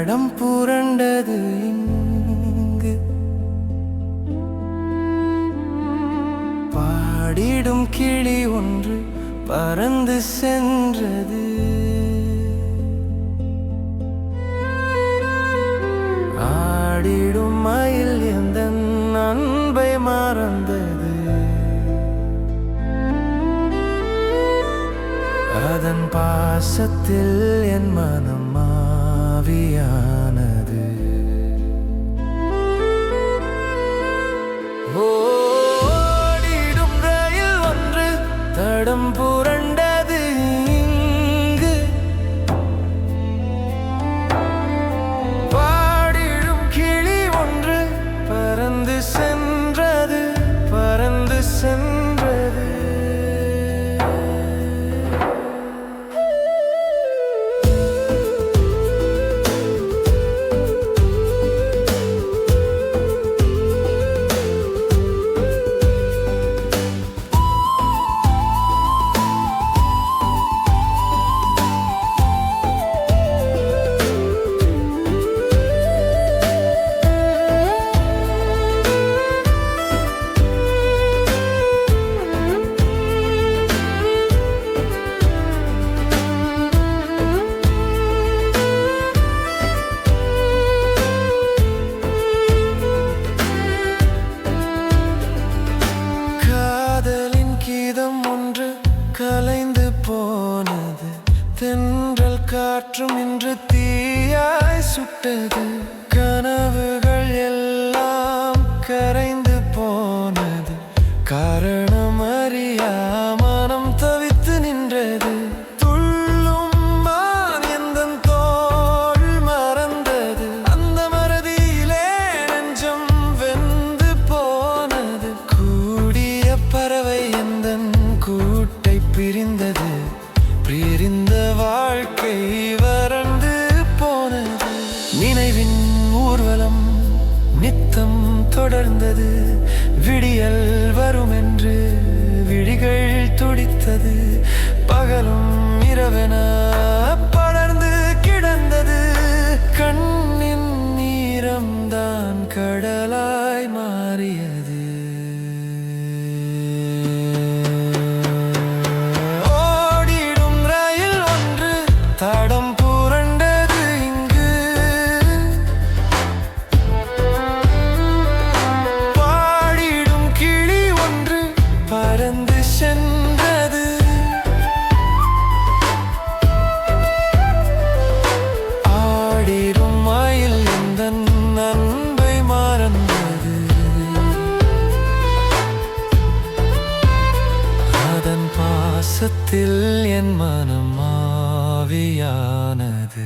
தடம் புரண்டது இங்கு. பாடிடும் கிளி ஒன்று பறந்து சென்றது. ஆடிடும் மயில் எந்த அன்பை மறந்தது. அதன் பாசத்தில் என் மனம் ஆவியானது தென்றல் காற்றும் இன்று தீயாய் சுட்டது. கனவுகள் எல்லாம் கரைந்து போனது. காரணம் இந்த வாழ்க்கை வறண்டு போனது. நினைவின் ஊர்வலம் நித்தம் தொடர்ந்தது. விடியல் வரும் என்று விழிகள் துடித்தது. நேரத்தில் என் மனம் ஆவியானது.